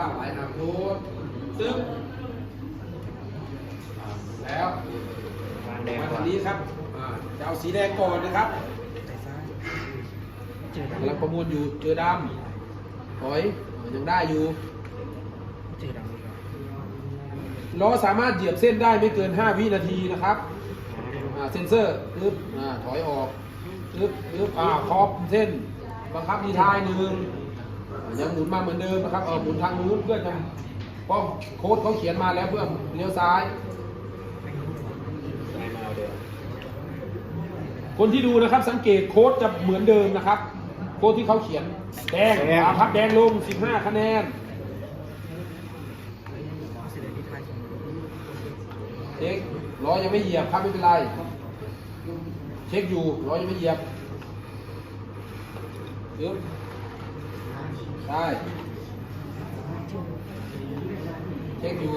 บ้างหลายหางโน้ตซึ่งอ่าแล้ววางแดงมาก่อทานงนี้ครับอ่าจะเอาสีแดงก่อนนะครับเจอดกำลังประมวลอยู่เจอดำถอยอ่ายังได้อยู่ำเจอดำอีกแล้วล้อสามารถเหยียบเส้นได้ไม่เกิน 5 วินาทีนะครับอ่าเซ็นเซอร์ปึ๊บอ่าถอยออกปึ๊บปึ๊บอ่าครอบเส้น บังคับดีทายหนึ่งอ่า ยังหมุนมาเหมือนเดิมนะครับเออหมุนทางนู้นเพื่อจะเพราะโค้ดเขาเขียนมาแล้วเพื่อเลี้ยวซ้ายได้มาเอาเดิมคนที่ดูนะครับสังเกตโค้ดจะเหมือนเดิมนะครับ โค้ดที่เขาเขียนแดงอ่าพับแดงลง 15 คะแนนเสด็จที่ท้ายสมรเช็คล้อยังไม่เหยียบครับไม่เป็นไร เช็คอยู่ล้อยังไม่เหยียบปึ๊บ ใช่เช็คอยู่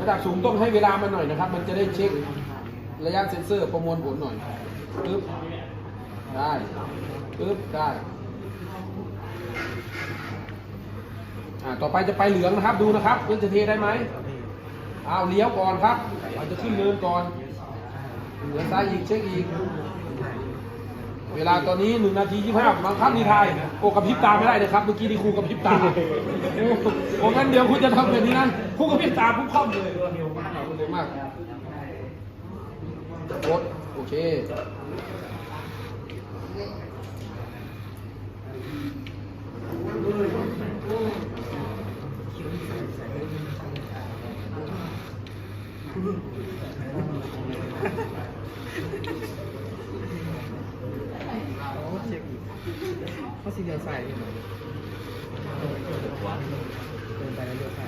ระดับสูงต้องให้เวลามันหน่อยนะครับ มันจะได้เช็คระยะเซ็นเซอร์ประมวลผลหน่อยปึ๊บได้ปึ๊บได้อ่าต่อไปจะไปเหลืองนะครับดูนะครับเพื่อนจะเทได้ไหมเอาเลี้ยวก่อนครับเราจะขึ้นเนินก่อนเหลือซ้ายอีกเช็คอีก เวลาตอนนี้หนึ่งนาทียี่ห้าบางคับดีไทยโอ้กับพริบตาไม่ได้เลยครับเมื่อกี้นี่ครูกับพริบตาโอ้งั้นเดี๋ยวคุณจะทำแบบนี้นะครูกับพริบตาปุ๊บคล่อมเลยเร็วมากเร็วมากโอเค โอ้เช็คอีกเขา สีเดียวใส่เดินไปแล้วเดียวใส่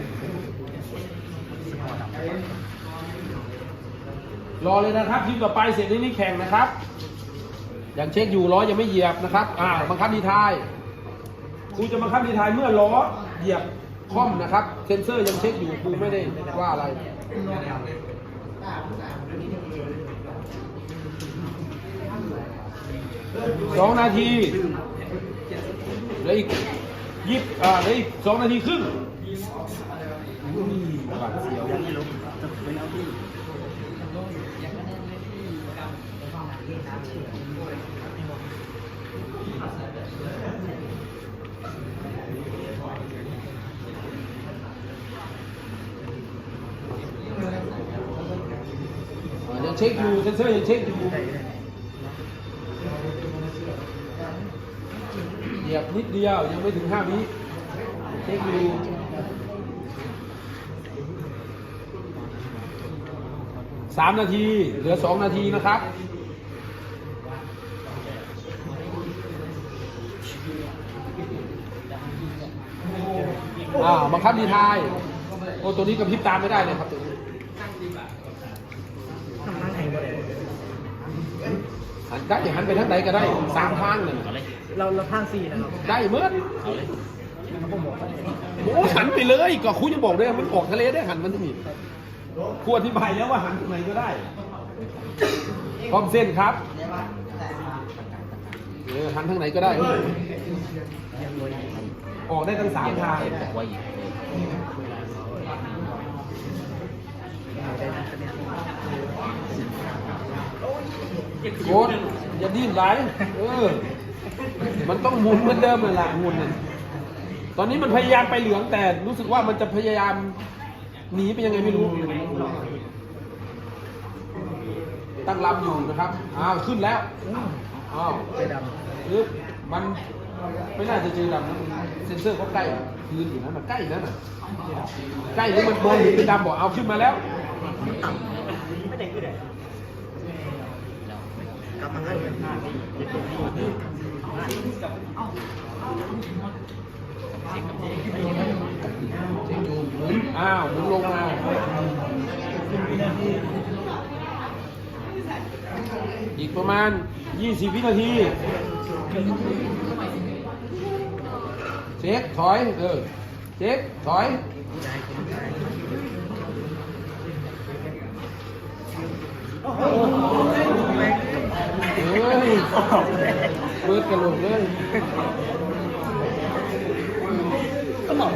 รอเลยนะครับทีมต่อไปเสร็จนี้นี่แข่งนะครับยังเช็คอยู่ล้อยังไม่เหยียบนะครับ อ่าบังคับดีทายครูจะบังคับดีทายเมื่อล้อเหยียบคล่อมนะครับ เซนเซอร์ยังเช็คอยู่ครูไม่ได้ว่าอะไรสองนาที ลืออีกยิบอ่าเหลืออีกสองนาทีครึ่งยหวาดเสียวยังไม่ลงจะเป็นเอาที่ยังเช็คอยู่เซนเซอร์ยังเช็คอยู่ เหยียบนิดเดียว ยังไม่ถึงห้าวิเช็คอยู่สามนาที เหลือสองนาทีนะครับอ่าบังคับดีทาย โอ้ตัวนี้กระพริบตามไม่ได้เลยครับตัวนี้ ได้หันได้อย่างหันไปทางใดก็ได้สามทางเลยเราเราทางสี่นะครับได้เมื่อเอาเลยเขาบอกว่าโอ้หันไปเลยก็คุยยังบอกด้วยมันออกทะเลได้หันมันจะมีครูอธิบายแล้วว่าหันตรงไหนก็ได้พร้อมเส้นครับเออหันทางไหนก็ได้ ออกได้ทั้งสามทาง ไว้อีกได้คะแนน โคตรอย่าดิ้นไหลเออ มันต้องหมุนเหมือนเดิมเลยล่ะหมุนน่ะตอนนี้มันพยายามไปเหลืองแต่รู้สึกว่ามันจะพยายามหนีไปยังไงไม่รู้ ตั้งลำอยู่นะครับ อ้าวขึ้นแล้ว อ้าวไปดปึ๊บมันไม่น่าจะเจอดำนะเซนเซอร์เขาใกล้ยืนอยู่นะมันใกล้นั่นน่ะใกล้หรือมันมองเห็นเป็นดำบอกเอาขึ้นมาแล้วำต่ำไม่ได้ขึ้นเลย กลับมาให้กันห้าเช็คกับเช็คเช็คอยู่หมุนอ้าวหมุนลงมาอีกประมาณ 20 วินาที เช็คถอย เออ เช็คถอยได้คน ได้เฮ้ยเบิดกระโหลกเลยบอก